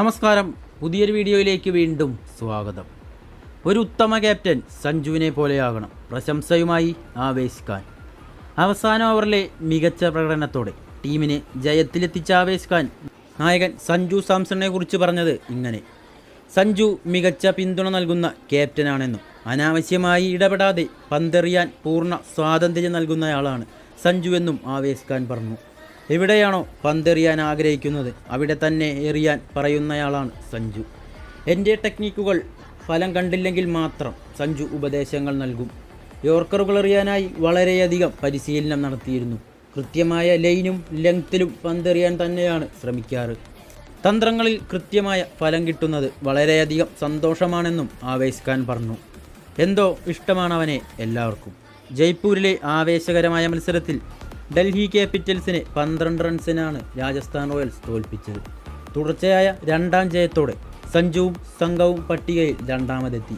നമസ്കാരം. പുതിയൊരു വീഡിയോയിലേക്ക് വീണ്ടും സ്വാഗതം. ഒരു ഉത്തമ ക്യാപ്റ്റൻ സഞ്ജുവിനെ പോലെയാകണം. പ്രശംസയുമായി ആവേശിക്കാൻ അവസാന ഓവറിലെ മികച്ച പ്രകടനത്തോടെ ടീമിനെ ജയത്തിലെത്തിച്ച ആവേശ് ഖാൻ നായകൻ സഞ്ജു സാംസണിനെ കുറിച്ച് പറഞ്ഞത് ഇങ്ങനെ. സഞ്ജു മികച്ച പിന്തുണ നൽകുന്ന ക്യാപ്റ്റനാണെന്നും അനാവശ്യമായി ഇടപെടാതെ പന്തെറിയാൻ പൂർണ സ്വാതന്ത്ര്യം നൽകുന്നയാളാണ് സഞ്ജു എന്നും ആവേശ് ഖാൻ പറഞ്ഞു. എവിടെയാണോ പന്തെറിയാൻ ആഗ്രഹിക്കുന്നത്? അവിടെ തന്നെ എറിയാൻ പറയുന്നയാളാണ് സഞ്ജു. എന്റെ ടെക്നിക്കുകൾ ഫലം കണ്ടില്ലെങ്കിൽ മാത്രം സഞ്ജു ഉപദേശങ്ങൾ നൽകും. യോർക്കറുകൾ എറിയാനായി വളരെയധികം പരിശീലനം നടത്തിയിരുന്നു. കൃത്യമായ ലൈനും ലെങ്ത്തിലും പന്തെറിയാൻ തന്നെയാണ് ശ്രമിക്കാറ്. തന്ത്രങ്ങളിൽ കൃത്യമായ ഫലം കിട്ടുന്നത് വളരെയധികം സന്തോഷമാണെന്നും ആവേശ് ഖാൻ പറഞ്ഞു. എന്തോ ഇഷ്ടമാണ് അവനെ എല്ലാവർക്കും. ജയ്പൂരിലെ ആവേശകരമായ മത്സരത്തിൽ ഡൽഹി ക്യാപിറ്റൽസിനെ പന്ത്രണ്ട് റൺസിനാണ് രാജസ്ഥാൻ റോയൽസ് തോൽപ്പിച്ചത്. തുടർച്ചയായ രണ്ടാം ജയത്തോടെ സഞ്ജുവും സംഘവും പട്ടികയിൽ രണ്ടാമതെത്തി.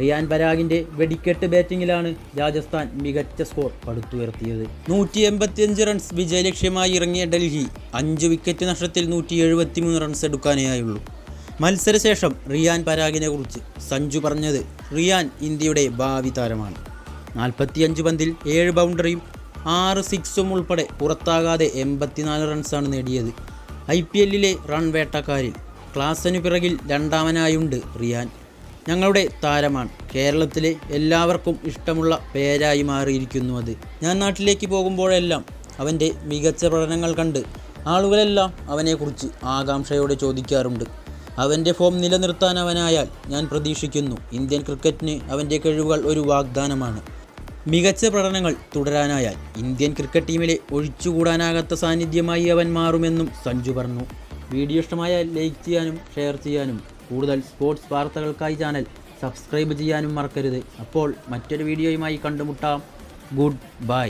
റിയാൻ പരാഗിന്റെ വെടിക്കെട്ട് ബാറ്റിങ്ങിലാണ് രാജസ്ഥാൻ മികച്ച സ്കോർ പടുത്തുയർത്തിയത്. നൂറ്റി എൺപത്തിയഞ്ച് റൺസ് വിജയലക്ഷ്യമായി ഇറങ്ങിയ ഡൽഹി അഞ്ച് വിക്കറ്റ് നഷ്ടത്തിൽ നൂറ്റി എഴുപത്തിമൂന്ന് റൺസ് എടുക്കാനേയായുള്ളൂ. മത്സരശേഷം റിയാൻ പരാഗിനെ കുറിച്ച് സഞ്ജു പറഞ്ഞത് റിയാൻ ഇന്ത്യയുടെ ഭാവി താരമാണ്. നാൽപ്പത്തിയഞ്ച് പന്തിൽ ഏഴ് ബൗണ്ടറിയും ആറ് സിക്സും ഉൾപ്പെടെ പുറത്താകാതെ എൺപത്തിനാല് റൺസാണ് നേടിയത്. ഐ പി എല്ലിലെ റൺ വേട്ടക്കാരിൽ ക്ലാസ്സിനു പിറകിൽ രണ്ടാമനായുണ്ട് റിയാൻ. ഞങ്ങളുടെ താരമാണ്. കേരളത്തിലെ എല്ലാവർക്കും ഇഷ്ടമുള്ള പേരായി മാറിയിരിക്കുന്നു അത്. ഞാൻ നാട്ടിലേക്ക് പോകുമ്പോഴെല്ലാം അവന്റെ മികച്ച പ്രകടനങ്ങൾ കണ്ട് ആളുകളെല്ലാം അവനെക്കുറിച്ച് ആകാംക്ഷയോടെ ചോദിക്കാറുണ്ട്. അവന്റെ ഫോം നിലനിർത്താൻ അവനായാൽ ഞാൻ പ്രതീക്ഷിക്കുന്നു. ഇന്ത്യൻ ക്രിക്കറ്റിന് അവന്റെ കഴിവുകൾ ഒരു വാഗ്ദാനമാണ്. മികച്ച പ്രകടനങ്ങൾ തുടരാനായാൽ ഇന്ത്യൻ ക്രിക്കറ്റ് ടീമിലെ ഒഴിച്ചുകൂടാനാകാത്ത സാന്നിധ്യമായി അവൻ മാറുമെന്നും സഞ്ജു പറഞ്ഞു. വീഡിയോ ഇഷ്ടമായാൽ ലൈക്ക് ചെയ്യാനും ഷെയർ ചെയ്യാനും കൂടുതൽ സ്പോർട്സ് വാർത്തകൾക്കായി ചാനൽ സബ്സ്ക്രൈബ് ചെയ്യാനും മറക്കരുത്. അപ്പോൾ മറ്റൊരു വീഡിയോയുമായി കണ്ടുമുട്ടാം. Good bye.